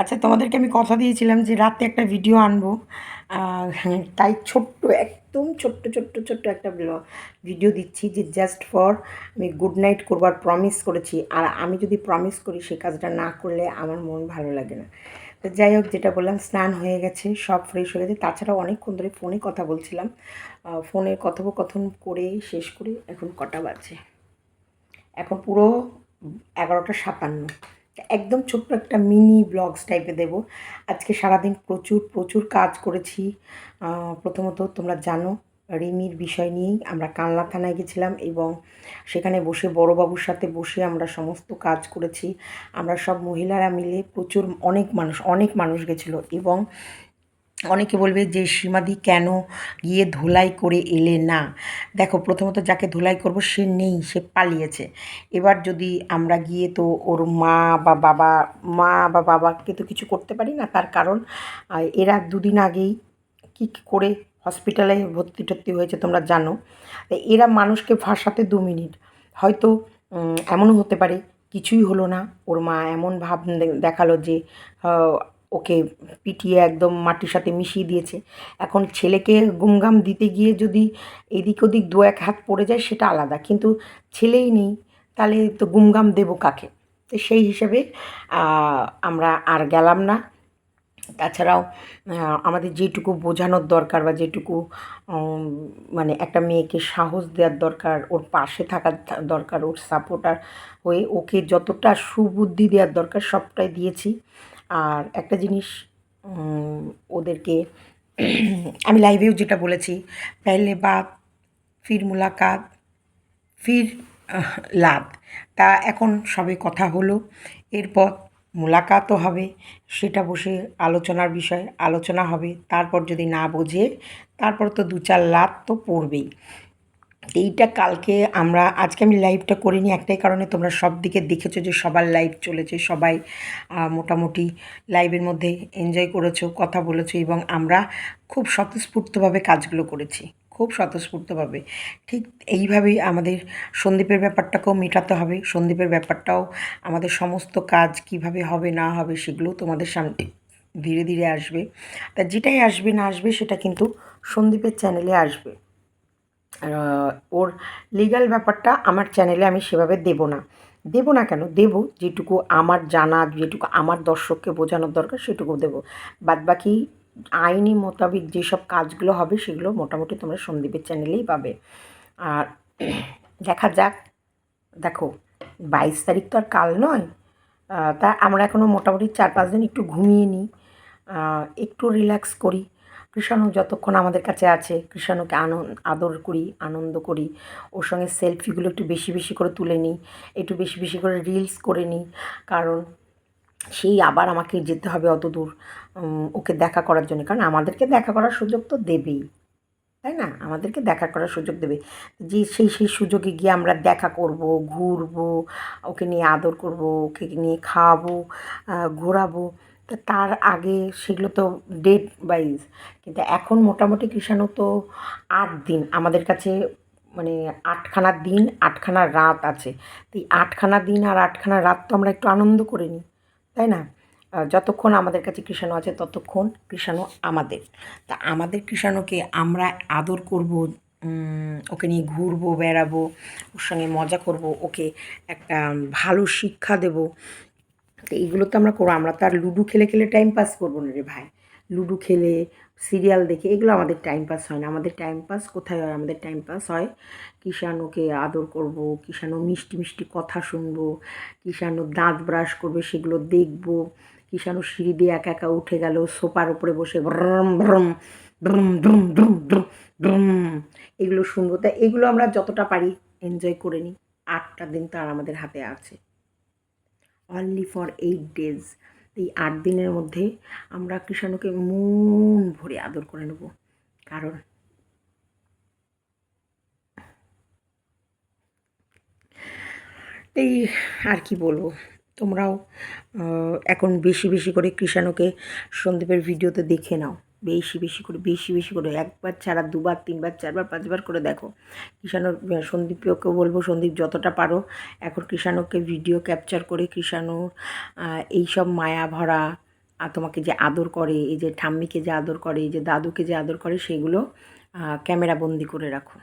আচ্ছা তোমাদেরকে আমি কথা দিয়েছিলাম যে রাতে একটা ভিডিও আনব। তাই ছোট্ট, একদম ছোট্ট ছোট্ট ছোট্ট একটা ভিডিও দিচ্ছি যে জাস্ট ফর আমি গুড নাইট করবার প্রমিস করেছি। আর আমি যদি প্রমিস করি সেই কাজটা না করলে আমার মন ভালো লাগে না। তো যাই হোক, যেটা বললাম, স্নান হয়ে গেছে, সব ফ্রেশ হয়ে গেছে। তাছাড়াও অনেকক্ষণ ধরে ফোনে কথা বলছিলাম। ফোনে কথোপকথন করে শেষ করে এখন কটা বাজে? এখন পুরো এগারোটা সাতান্ন। একদম ছোট্ট একটা মিনি ব্লগস টাইপে দেব। আজকে সারাদিন প্রচুর প্রচুর কাজ করেছি। প্রথমত তোমরা জানো, রিমির বিষয় নিয়েই আমরা কানলা থানায় গেছিলাম এবং সেখানে বসে বড়বাবুর সাথে বসে আমরা সমস্ত কাজ করেছি। আমরা সব মহিলারা মিলে প্রচুর অনেক মানুষ অনেক মানুষ গেছিল এবং অনেকে বলবে যে, সীমাদি কেন গিয়ে ধুলাই করে এলে না? দেখো, প্রথমত যাকে ধুলাই করব, সে নেই, সে পালিয়েছে। এবার যদি আমরা গিয়ে তো ওর মা বা বাবা, মা বা বাবাকে তো কিছু করতে পারি না, তার কারণ এরা দুদিন আগেই কী করে হসপিটালে ভর্তি টর্তি হয়েছে, তোমরা জানো। এরা মানুষকে ভাসাতে দু মিনিট। হয়তো এমনও হতে পারে, কিছুই হলো না। ওর মা এমন ভাব দেখাল যে ওকে পিটিয়ে একদম মাটির সাথে মিশিয়ে দিয়েছে। এখন ছেলেকে গুমগাম দিতে গিয়ে যদি এদিক ওদিক দু এক হাত পড়ে যায় সেটা আলাদা, কিন্তু ছেলেই নেই, তাহলে তো গুমগাম দেবো কাকে? তো সেই হিসেবে আমরা আর গেলাম না। তাছাড়াও আমাদের যেটুকু বোঝানোর দরকার বা যেটুকু মানে একটা মেয়েকে সাহস দেওয়ার দরকার, ওর পাশে থাকার দরকার, ওর সাপোর্টার হয়ে ওকে যতটা সুবুদ্ধি দেওয়ার দরকার সবটাই দিয়েছি। আর একটা জিনিস ওদেরকে, আমি লাইভেও যেটা বলেছি পেহলে বাত ফির মুলাকাত, ফির লাদ তা এখন সবে কথা হলো, এরপর মোলাকাতও হবে, সেটা বসে আলোচনার বিষয়, আলোচনা হবে, তারপর যদি না বোঝে, তারপর তো দু চার লাত তো পড়বেই। এইটা কালকে আমরা, আজকে আমি লাইভটা করিনি একটাই কারণে, তোমরা সব দিকে দেখেছ যে সবার লাইভ চলেছে, সবাই মোটামুটি লাইভের মধ্যে এনজয় করেছ, কথা বলেছ এবং আমরা খুব স্বতঃস্ফূর্তভাবে কাজগুলো করেছি, খুব স্বতঃস্ফূর্তভাবে। ঠিক এইভাবেই আমাদের সন্দীপের ব্যাপারটাকেও মেটাতে হবে, সন্দীপের ব্যাপারটাও আমাদের সমস্ত কাজ কীভাবে হবে, না হবে সেগুলো তোমাদের সামনে ধীরে ধীরে আসবে। তা যেটাই আসবে, না আসবে, সেটা কিন্তু সন্দীপের চ্যানেলে আসবে। ওর লিগ্যাল ব্যাপারটা আমার চ্যানেলে আমি সেভাবে দেব না। দেব না কেন? দেব, যেটুকু আমার জানা, যেটুকু আমার দর্শককে বোঝানোর দরকার সেটুকু দেব। বাদবাকি আইনি মোতাবেক যেসব কাজগুলো হবে, সেগুলো মোটামুটি তোমরা সন্দীপের চ্যানেলেই পাবে। আর, দেখা যাক। দেখো, বাইশ তারিখ তো আর কাল নয়। তা আমরা এখনও মোটামুটি চার পাঁচ দিন একটু ঘুমিয়ে নিই। একটু রিল্যাক্স করি। কৃষাণু যতক্ষণ আমাদের কাছে আছে, কৃষাণুকে আনন্দ আদর করি, আনন্দ করি, ওর সঙ্গে সেলফিগুলো একটু বেশি বেশি করে তুলে নিই, একটু বেশি বেশি করে রিলস করে নিই, কারণ সেই আবার আমাকে যেতে হবে অত দূর ওকে দেখা করার জন্য। কারণ আমাদেরকে দেখা করার সুযোগ তো দেবেই, তাই না? আমাদেরকে দেখা করার সুযোগ দেবে। যে সেই সেই সুযোগে গিয়ে আমরা দেখা করব, ঘুরবো, ওকে নিয়ে আদর করব, ওকে নিয়ে খাওয়াবো ঘোরাবো তার আগে সেগুলো তো ডেট ওয়াইজ কিন্তু এখন মোটামুটি কৃষাণু তো আট দিন, আমাদের কাছে মানে আটখানা দিন, আটখানা রাত আছে। তো এই আটখানা দিন আর আটখানা রাত তো আমরা একটু আনন্দ করে নিই, তাই না? যতক্ষণ আমাদের কাছে কৃষাণু আছে ততক্ষণ কৃষাণু আমাদের। তা আমাদের কৃষাণুকে আমরা আদর করব ওকে নিয়ে ঘুরবো, বেড়াবো, ওর সঙ্গে মজা করব, ওকে একটা ভালো শিক্ষা দেব তো এইগুলো তো আমরা করব। আমরা তো আর লুডো খেলে খেলে টাইম পাস করব না রে ভাই। লুডো খেলে সিরিয়াল দেখে, এগুলো আমাদের টাইম পাস হয় না। আমাদের টাইম পাস কোথায় হয়? আমাদের টাইম পাস হয় কিষাণুকে আদর করব কিষাণু মিষ্টি মিষ্টি কথা শুনব কিষাণু দাঁত ব্রাশ করবে, সেগুলো দেখব কিষাণু সিঁড়ি দিয়ে একা একা উঠে গেল, সোফার উপরে বসে ব্রম ব্রম ব্রম ব্রম ব্রম ব্রম ব্রম এগুলো শুনব। তা এগুলো আমরা যতটা পারি এনজয় করে নিই। আটটা দিন তো আর আমাদের হাতে আছে। অনলি ফর এইট ডেজ এই আট দিনের মধ্যে আমরা কৃষাণুকে মন ভরে আদর করে নেব। কারণ এই আর কি বলব, তোমরাও এখন বেশি বেশি করে কৃষাণুকে সন্দীপের ভিডিওতে দেখে নাও। বেশি বেশি করে বেশি বেশি করে। একবার ছাড়া দুবার তিনবার চারবার পাঁচবার করে দেখো। কৃষাণুর সন্দীপকে বলব সন্দীপ যতটা পারো এখন কৃষাণুকে ভিডিও ক্যাপচার করে কৃষাণুর আহ, এইসব মায়া ভরা তোমাকে যে আদর করে এই যে ঠাম্মিকে যে আদর করে এই যে দাদুকে যে আদর করে সেগুলো ক্যামেরা বন্দি করে রাখো।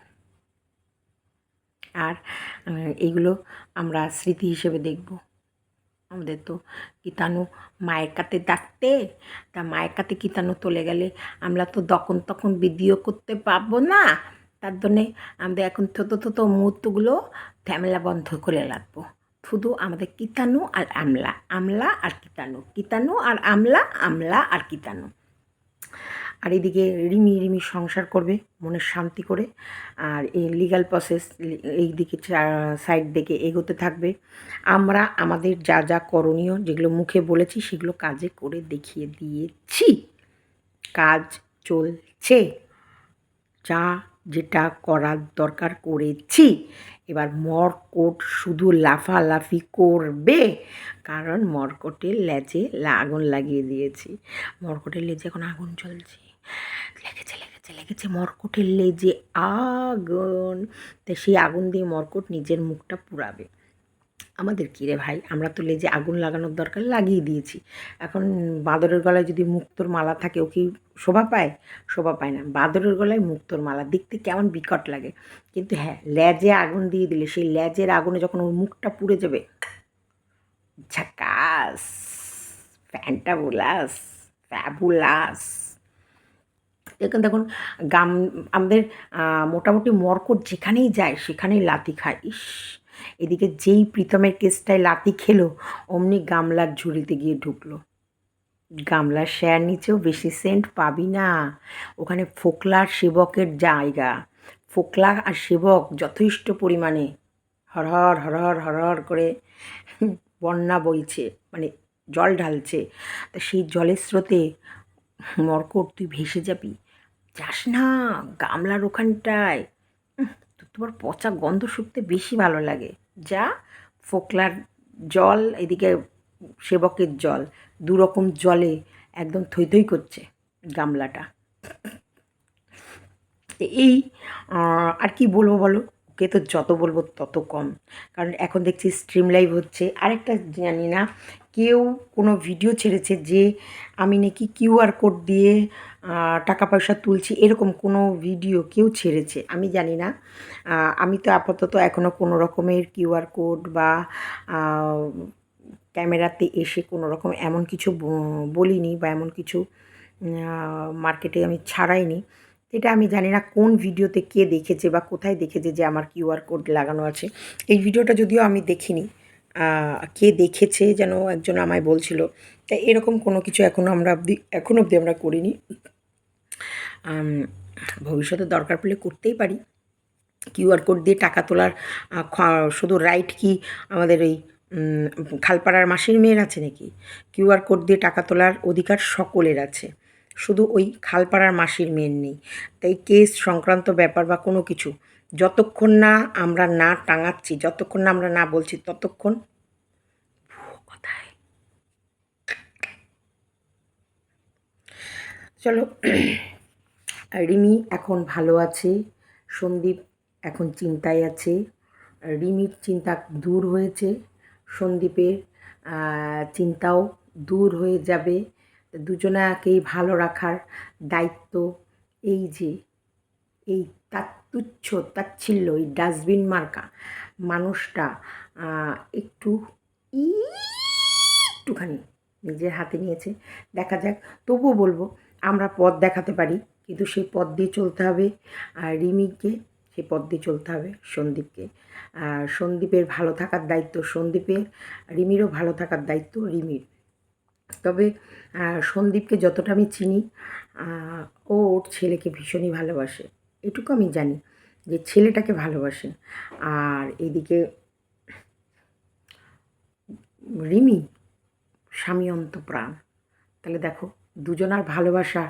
আর এইগুলো আমরা স্মৃতি হিসেবে দেখব। আমাদের তো কীটাণু মায়ের কাতে ডাকতে তা মায়ের কাতে কীটাণু চলে গেলে আমরা তো তখন তখন ভিডিও করতে পারব না। তার জন্যে আমাদের এখন ছোটো ছোটো মুহূর্তগুলো ক্যামেরা বন্ধ করে রাখব। শুধু আমাদের কীটাণু আর আমলা আমলা আর কীটাণু কীটাণু আর আমলা আমলা আর কীটাণু। আর এদিকে রিমি রিমি সংসার করবে, মনের শান্তি করে। আর এই লিগ্যাল প্রসেস এই দিকে সাইড দিকে এগোতে থাকবে। আমরা আমাদের যা যা করণীয় যেগুলো মুখে বলেছি, সেগুলো কাজে করে দেখিয়ে দিয়েছি। কাজ চলছে। যা যেটা করার দরকার করেছি। এবার মরকট শুধু লাফালাফি করবে, কারণ মরকটের লেজে আগুন লাগিয়ে দিয়েছি। মরকটের লেজে এখন আগুন চলছে লেগেছে লেগেছে লেগেছে মরকটের লেজে আগুন। তো সেই আগুন দিয়ে মরকট নিজের মুখটা পুড়াবে। আমাদের কী রে ভাই? আমরা তো লেজে আগুন লাগানোর দরকার লাগিয়ে দিয়েছি। এখন বাঁদরের গলায় যদি মুক্তোর মালা থাকে, ও কি শোভা পায়? শোভা পায় না। বাঁদরের গলায় মুক্তোর মালা, দেখতে কেমন বিকট লাগে। কিন্তু হ্যাঁ লেজে আগুন দিয়ে দিলে, সেই লেজের আগুনে যখন ওর মুখটা পুড়ে যাবে, ঝাকাস, ফ্যান্টাবুলাস, ফ্যাবুলাস। এখন দেখুন, গাম, আমাদের মোটামুটি মর্কট যেখানেই যায়, সেখানেই লাতি খায়। ইস! এদিকে যেই প্রীতমের কেসটায় লাতি খেলো, অমনি গামলার ঝুড়িতে গিয়ে ঢুকলো। গামলার শেয়ার নিচেও বেশি সেন্ট পাবি না। ওখানে ফোকলার সেবকের জায়গা। ফোকলা আর সেবক যথেষ্ট পরিমাণে হরহর হরহর হরহর করে বন্যা বইছে মানে জল ঢালছে। তা সেই জলের স্রোতে মরকট তুই ভেসে যাবি। যাস না, গামলার ওখানটায়। তোমার পচা গন্ধ শুকতে বেশি ভালো লাগে। যা, ফোকলার জল, এদিকে সেবকের জল দু রকম জলে একদম থই থই করছে গামলাটা। এই আর কি বলব বলো? ওকে তো যত বলব তত কম। কারণ এখন দেখছি স্ট্রিম লাইভ হচ্ছে। আরেকটা জানি না কেউ কোনো ভিডিও ছেড়েছে যে আমি নাকি কিউআর কোড দিয়ে টাকা পয়সা তুলছি, এরকম কোনো ভিডিও কেউ ছেড়েছে, আমি জানি না। আমি তো আপাতত এখনও কোনো রকমের কিউআর কোড বা ক্যামেরাতে এসে কোনো রকম এমন কিছু বলিনি বা এমন কিছু মার্কেটে আমি ছাড়াইনি। এটা আমি জানি না কোন ভিডিওতে কে দেখেছে বা কোথায় দেখেছে যে আমার কিউআর কোড লাগানো আছে। এই ভিডিওটা যদিও আমি দেখিনি কে দেখেছে যেন একজন আমায় বলছিল। তাই এরকম কোনো কিছু এখনও আমরা অবধি এখনও অবধি আমরা করিনি। ভবিষ্যতে দরকার পড়লে করতেই পারি। কিউআর কোড দিয়ে টাকা তোলার শুধু রাইট কি আমাদের উম, খালপাড়ার মাসির মেয়ের আছে নাকি? কিউআর কোড দিয়ে টাকা তোলার অধিকার সকলের আছে। শুধু ওই খালপাড়ার মাসির মেয়ের নেই। তাই কেস সংক্রান্ত ব্যাপার বা কোনো কিছু যতক্ষণ না আমরা না টাঙাচ্ছি, যতক্ষণ না আমরা না বলছি, ততক্ষণ কথায়। চলো, রিমি এখন ভালো আছে, সন্দীপ এখন চিন্তায় আছে, রিমির চিন্তা দূর হয়েছে, সন্দীপের চিন্তাও দূর হয়ে যাবে। দুজনাকেই ভালো রাখার দায়িত্ব এই যে এই তার তুচ্ছ তাচ্ছিল্য, এই ডাস্টবিন মার্কা মানুষটা একটু একটুখানি নিজের হাতে নিয়েছে। দেখা যাক, তবুও বলব, আমরা পথ দেখাতে পারি, কিন্তু সেই পথ দিয়ে চলতে হবে। আর রিমিকে সেই পথ দিয়ে চলতে হবে, সন্দীপকে। আর সন্দীপের ভালো থাকার দায়িত্ব সন্দীপের, রিমিরও ভালো থাকার দায়িত্ব রিমির। তবে সন্দীপকে যতটা আমি চিনি ও ওর ছেলেকে ভীষণই ভালোবাসে। এটুকু আমি জানি যে ছেলেটাকে ভালোবাসে। আর এদিকে রিমি স্বামী অন্তপ্রাণ তাহলে দেখো, দুজনার ভালোবাসা,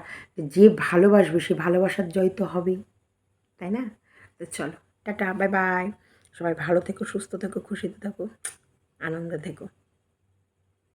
যে ভালোবাসবে সে ভালোবাসার জয় তো হবেই, তাই না? তো চলো, টাটা বাই বাই সবাই ভালো থেকো, সুস্থ থেকো, খুশিতে থেকো, আনন্দে থেকো।